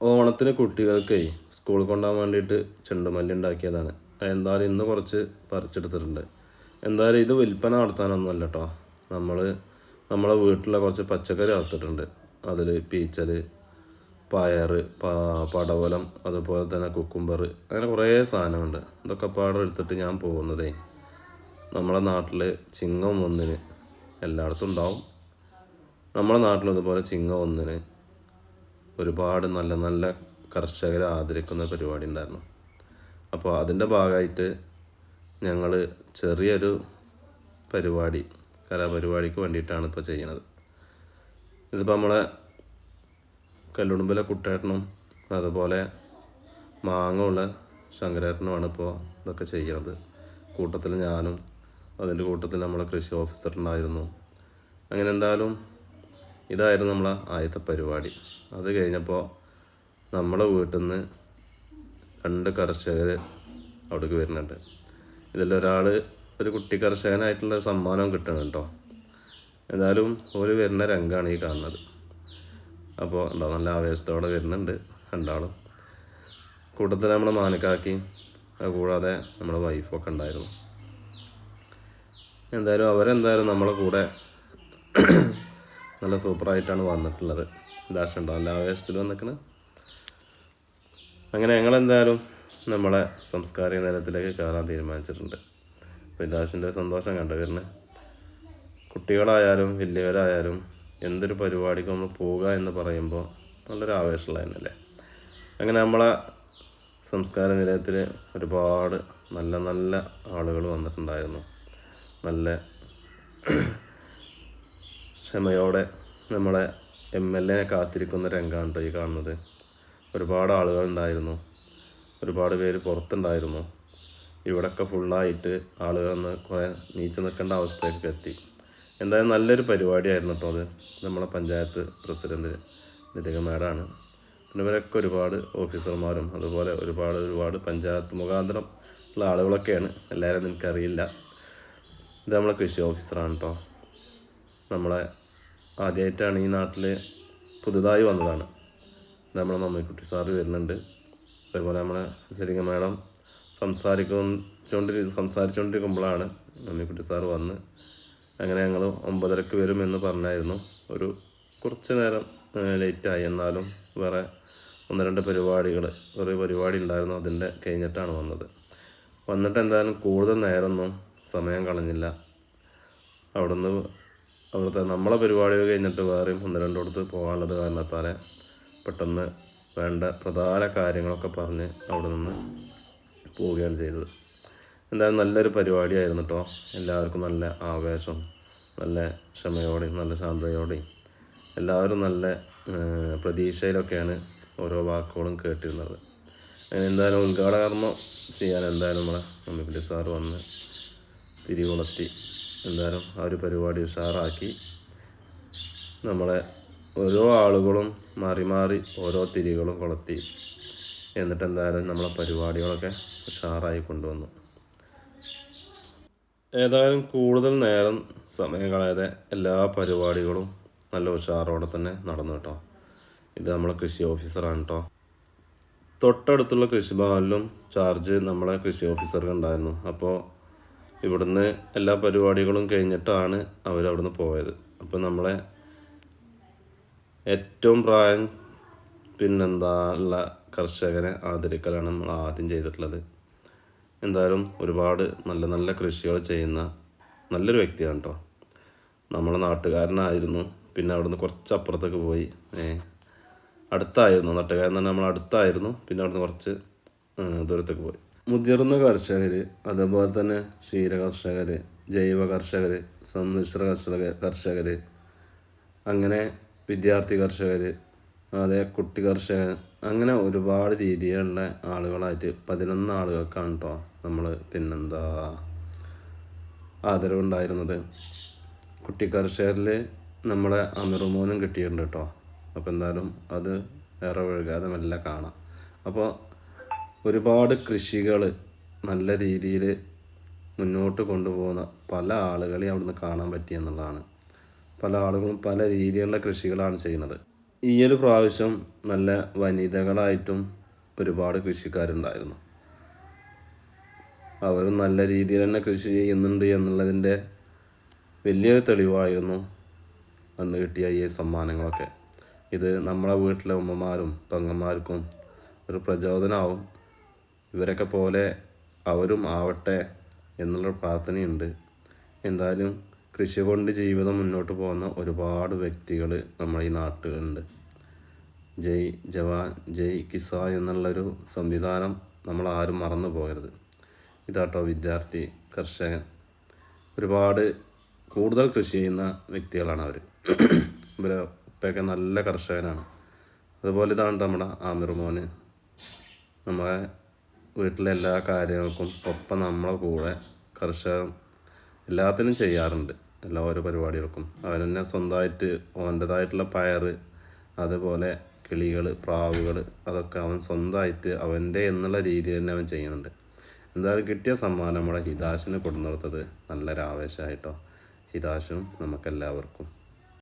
ഓണത്തിന് കുട്ടികൾക്കേ സ്കൂളിൽ കൊണ്ടുപോകാൻ വേണ്ടിയിട്ട് ചെണ്ടുമല്ലി ഉണ്ടാക്കിയതാണ്. എന്തായാലും ഇന്ന് കുറച്ച് പറിച്ചെടുത്തിട്ടുണ്ട്. എന്തായാലും ഇത് വിൽപ്പന നടത്താനൊന്നുമല്ല കേട്ടോ നമ്മൾ നമ്മളെ വീട്ടിലെ കുറച്ച് പച്ചക്കറി വളർത്തിയിട്ടുണ്ട്. അതിൽ പീച്ചൽ പയർ പടവലം അതുപോലെ തന്നെ കുക്കുംബർ അങ്ങനെ കുറേ സാധനമുണ്ട് ഇതൊക്കെ പാടെ എടുത്തിട്ട് ഞാൻ പോകുന്നതേ. നമ്മളെ നാട്ടിൽ ചിങ്ങം ഒന്നിന് എല്ലായിടത്തും ഉണ്ടാവും. നമ്മളെ നാട്ടിലും ഇതുപോലെ ചിങ്ങം ഒന്നിന് ഒരുപാട് നല്ല നല്ല കർഷകരെ ആദരിക്കുന്ന പരിപാടി ഉണ്ടായിരുന്നു. അപ്പോൾ അതിന്റെ ഭാഗമായിട്ട് ഞങ്ങൾ ചെറിയൊരു പരിപാടി കലാപരിപാടിക്ക് വേണ്ടിയിട്ടാണ് ഇപ്പോൾ ചെയ്യുന്നത്. ഇതിപ്പോൾ നമ്മളെ കല്ലുടുമ്പിലെ കുട്ടേട്ടനും അതുപോലെ മാങ്ങുള്ള ശങ്കരേട്ടനുമാണ് ഇപ്പോൾ ഇതൊക്കെ ചെയ്യുന്നത്. കൂട്ടത്തിൽ ഞാനും അതിന്റെ കൂട്ടത്തിൽ നമ്മളെ കൃഷി ഓഫീസർ ഉണ്ടായിരുന്നു. അങ്ങനെ എന്തായാലും ഇതായിരുന്നു നമ്മളെ ആദ്യത്തെ പരിപാടി. അത് കഴിഞ്ഞപ്പോൾ നമ്മളെ വീട്ടിൽ നിന്ന് രണ്ട് കർഷകർ അവിടേക്ക് വരുന്നുണ്ട്. ഇതിലൊരാൾ ഒരു കുട്ടി കർഷകനായിട്ടുള്ള സമ്മാനം കിട്ടണം കേട്ടോ. എന്തായാലും ഒരു വരുന്ന രംഗമാണ് ഈ കാണുന്നത്. അപ്പോൾ ഉണ്ടോ നല്ല ആവേശത്തോടെ വരുന്നുണ്ട് രണ്ടാളും. കൂട്ടത്തിൽ നമ്മളെ മാനക്കാക്കി കൂടാതെ നമ്മുടെ വൈഫൊക്കെ ഉണ്ടായിരുന്നു. എന്തായാലും അവരെന്തായാലും നമ്മളെ കൂടെ നല്ല സൂപ്പറായിട്ടാണ് വന്നിട്ടുള്ളത്. ദാഷുണ്ടോ നല്ല ആവേശത്തിൽ വന്നിക്കണ്. അങ്ങനെ ഞങ്ങളെന്തായാലും നമ്മളെ സംസ്കാരിക നിലത്തിലേക്ക് കയറാൻ തീരുമാനിച്ചിട്ടുണ്ട്. അപ്പോൾ ദാഷിന്റെ സന്തോഷം കണ്ടു വരുന്നത്. കുട്ടികളായാലും വലിയവരായാലും എന്തൊരു പരിപാടിക്ക് നമ്മൾ പോവുക എന്ന് പറയുമ്പോൾ നല്ലൊരു ആവേശമുള്ളതന്നല്ലേ അങ്ങനെ നമ്മളെ സംസ്കാര നിലയത്തിൽ ഒരുപാട് നല്ല നല്ല ആളുകൾ വന്നിട്ടുണ്ടായിരുന്നു. നല്ല ക്ഷമയോടെ നമ്മളെ എം എൽ എനെ കാത്തിരിക്കുന്ന രംഗമാണ് ഈ കാണുന്നത്. ഒരുപാട് ആളുകൾ ഉണ്ടായിരുന്നു ഒരുപാട് പേര് പുറത്തുണ്ടായിരുന്നു. ഇവിടൊക്കെ ഫുള്ളായിട്ട് ആളുകൾ ഒന്ന് കുറേ നീച്ചു നിൽക്കേണ്ട അവസ്ഥയൊക്കെ എത്തി. എന്തായാലും നല്ലൊരു പരിപാടിയായിരുന്നു കേട്ടോ അത്. നമ്മളെ പഞ്ചായത്ത് പ്രസിഡന്റ് ലതിക മേഡാണ് പിന്നെ ഇവരൊക്കെ ഒരുപാട് ഓഫീസർമാരും അതുപോലെ ഒരുപാട് ഒരുപാട് പഞ്ചായത്ത് മുഖാന്തരം ഉള്ള ആളുകളൊക്കെയാണ്. എല്ലാവരും എനിക്കറിയില്ല ഇത് നമ്മളെ കൃഷി ഓഫീസറാണ് കേട്ടോ നമ്മളെ ആദ്യമായിട്ടാണ് ഈ നാട്ടിൽ പുതുതായി വന്നതാണ്. നമ്മളെ മമ്മിക്കുട്ടി സാറ് വരുന്നുണ്ട്. അതേപോലെ നമ്മളെ ശരിക്കും മേഡം സംസാരിക്കൊണ്ടിരി സംസാരിച്ചുകൊണ്ടിരിക്കുമ്പോഴാണ് മമ്മിക്കുട്ടി സാറ് വന്ന് അങ്ങനെ ഞങ്ങൾ ഒമ്പതരക്ക് വരുമെന്ന് പറഞ്ഞായിരുന്നു. ഒരു കുറച്ച് നേരം ലേറ്റായി. എന്നാലും വേറെ ഒന്ന് രണ്ട് പരിപാടികൾ ഒരു പരിപാടി ഉണ്ടായിരുന്നു. അതിന്റെ കഴിഞ്ഞിട്ടാണ് വന്നത്. വന്നിട്ട് എന്തായാലും കൂടുതൽ നേരമൊന്നും സമയം കളഞ്ഞില്ല. അവിടുന്ന് അവിടുത്തെ നമ്മളെ പരിപാടികൾ കഴിഞ്ഞിട്ട് വേറെയും ഒന്ന് രണ്ടിടത്ത് പോകാനുള്ളത് കാരണത്താലെ പെട്ടെന്ന് വേണ്ട പ്രധാന കാര്യങ്ങളൊക്കെ പറഞ്ഞ് അവിടെ നിന്ന് പോവുകയാണ് ചെയ്തത്. എന്തായാലും നല്ലൊരു പരിപാടിയായിരുന്നു കേട്ടോ എല്ലാവർക്കും നല്ല ആവേശം നല്ല ക്ഷമയോടെയും നല്ല ശാന്തതയോടെയും എല്ലാവരും നല്ല പ്രതീക്ഷയിലൊക്കെയാണ് ഓരോ വാക്കുകളും കേട്ടിരുന്നത്. അങ്ങനെ എന്തായാലും ഉദ്ഘാടകർമ്മം ചെയ്യാൻ എന്തായാലും നമ്മളെ മമ്മിപ്പിള്ളി സാറ് വന്ന് തിരികൊളുത്തി. എന്തായാലും ആ ഒരു പരിപാടി ഉഷാറാക്കി. നമ്മളെ ഓരോ ആളുകളും മാറി മാറി ഓരോ തിരികളും കൊളുത്തി. എന്നിട്ട് എന്തായാലും നമ്മളെ പരിപാടികളൊക്കെ ഉഷാറായി കൊണ്ടുവന്നു. ഏതായാലും കൂടുതൽ നേരം സമയം കളയാതെ എല്ലാ പരിപാടികളും നല്ല ഉഷാറോടെ തന്നെ നടന്നു കേട്ടോ. ഇത് നമ്മളെ കൃഷി ഓഫീസറാണ് കേട്ടോ. തൊട്ടടുത്തുള്ള കൃഷിഭവനിലും ചാർജ് നമ്മളെ കൃഷി ഓഫീസർക്ക് ഉണ്ടായിരുന്നു. അപ്പോൾ ഇവിടുന്ന് എല്ലാ പരിപാടികളും കഴിഞ്ഞിട്ടാണ് അവരവിടുന്ന് പോയത്. അപ്പോൾ നമ്മളെ ഏറ്റവും പ്രായം പിന്നെന്താ ഉള്ള കർഷകനെ ആദരിക്കലാണ് നമ്മൾ ആദ്യം ചെയ്തിട്ടുള്ളത്. എന്തായാലും ഒരുപാട് നല്ല നല്ല കൃഷികൾ ചെയ്യുന്ന നല്ലൊരു വ്യക്തിയാണ് കേട്ടോ നമ്മളെ നാട്ടുകാരനായിരുന്നു. പിന്നെ അവിടുന്ന് കുറച്ച് അപ്പുറത്തേക്ക് പോയി അടുത്തായിരുന്നു. നാട്ടുകാരൻ തന്നെ നമ്മൾ അടുത്തായിരുന്നു. പിന്നെ അവിടുന്ന് കുറച്ച് ദൂരത്തേക്ക് പോയി. മുതിർന്ന കർഷകർ അതുപോലെ തന്നെ ക്ഷീര കർഷകർ ജൈവ കർഷകർ സമ്മിശ്ര കർഷക കർഷകർ അങ്ങനെ വിദ്യാർത്ഥി കർഷകർ അതേ കുട്ടി കർഷകൻ അങ്ങനെ ഒരുപാട് രീതിയിലുള്ള ആളുകളായിട്ട് പതിനൊന്ന് ആളുകൾക്കാണ് കേട്ടോ നമ്മൾ പിന്നെന്താ ആദരവുണ്ടായിരുന്നത്. കുട്ടി കർഷകരിൽ നമ്മളെ അമിറുമോനും കിട്ടിയിട്ടുണ്ട് കേട്ടോ അപ്പോൾ എന്തായാലും അത് വേറെ ഒഴുകാതെ മെല്ലെ കാണാം. അപ്പോൾ ഒരുപാട് കൃഷികൾ നല്ല രീതിയിൽ മുന്നോട്ട് കൊണ്ടുപോകുന്ന പല ആളുകളെയും അവിടുന്ന് കാണാൻ പറ്റി എന്നുള്ളതാണ്. പല ആളുകളും പല രീതിയിലുള്ള കൃഷികളാണ് ചെയ്യുന്നത്. ഈ ഒരു പ്രാവശ്യം നല്ല വനിതകളായിട്ടും ഒരുപാട് കൃഷിക്കാരുണ്ടായിരുന്നു. അവരും നല്ല രീതിയിൽ തന്നെ കൃഷി ചെയ്യുന്നുണ്ട് എന്നുള്ളതിന്റെ വലിയൊരു തെളിവായിരുന്നു അന്ന് കിട്ടിയ ഈ സമ്മാനങ്ങളൊക്കെ. ഇത് നമ്മളെ വീട്ടിലെ ഉമ്മമാരും പെങ്ങന്മാർക്കും ഒരു പ്രചോദനമാവും. ഇവരൊക്കെ പോലെ അവരും ആവട്ടെ എന്നുള്ള പ്രാർത്ഥനയുണ്ട്. എന്തായാലും കൃഷി കൊണ്ട് ജീവിതം മുന്നോട്ട് പോകുന്ന ഒരുപാട് വ്യക്തികൾ നമ്മുടെ ഈ നാട്ടിലുണ്ട്. ജയ് ജവാൻ ജയ് കിസ എന്നുള്ളൊരു സംവിധാനം നമ്മൾ ആരും മറന്നു പോകരുത്. ഇതാട്ടോ വിദ്യാർത്ഥി കർഷകൻ. ഒരുപാട് കൂടുതൽ കൃഷി ചെയ്യുന്ന വ്യക്തികളാണ് അവർ ഇവരെ ഉപ്പയൊക്കെ നല്ല കർഷകനാണ്. അതുപോലെ ഇതാണ് നമ്മുടെ ആമിർ മോന്. നമ്മളെ വീട്ടിലെ എല്ലാ കാര്യങ്ങൾക്കും ഒപ്പം നമ്മളെ കൂടെ കർഷകൻ എല്ലാത്തിനും ചെയ്യാറുണ്ട്. എല്ലാ ഓരോ പരിപാടികൾക്കും. അവൻ തന്നെ സ്വന്തമായിട്ട് ഓന്റെതായിട്ടുള്ള പയർ അതുപോലെ കിളികൾ പ്രാവുകൾ അതൊക്കെ അവൻ സ്വന്തമായിട്ട് അവന്റെ എന്നുള്ള രീതിയിൽ തന്നെ അവൻ ചെയ്യുന്നുണ്ട്. എന്തായാലും കിട്ടിയ സമ്മാനം നമ്മുടെ ഹിതാഷിന് കൊടുന്നിടത്തത് നല്ലൊരു ആവേശമായിട്ടോ? ഹിതാഷും നമുക്കെല്ലാവർക്കും.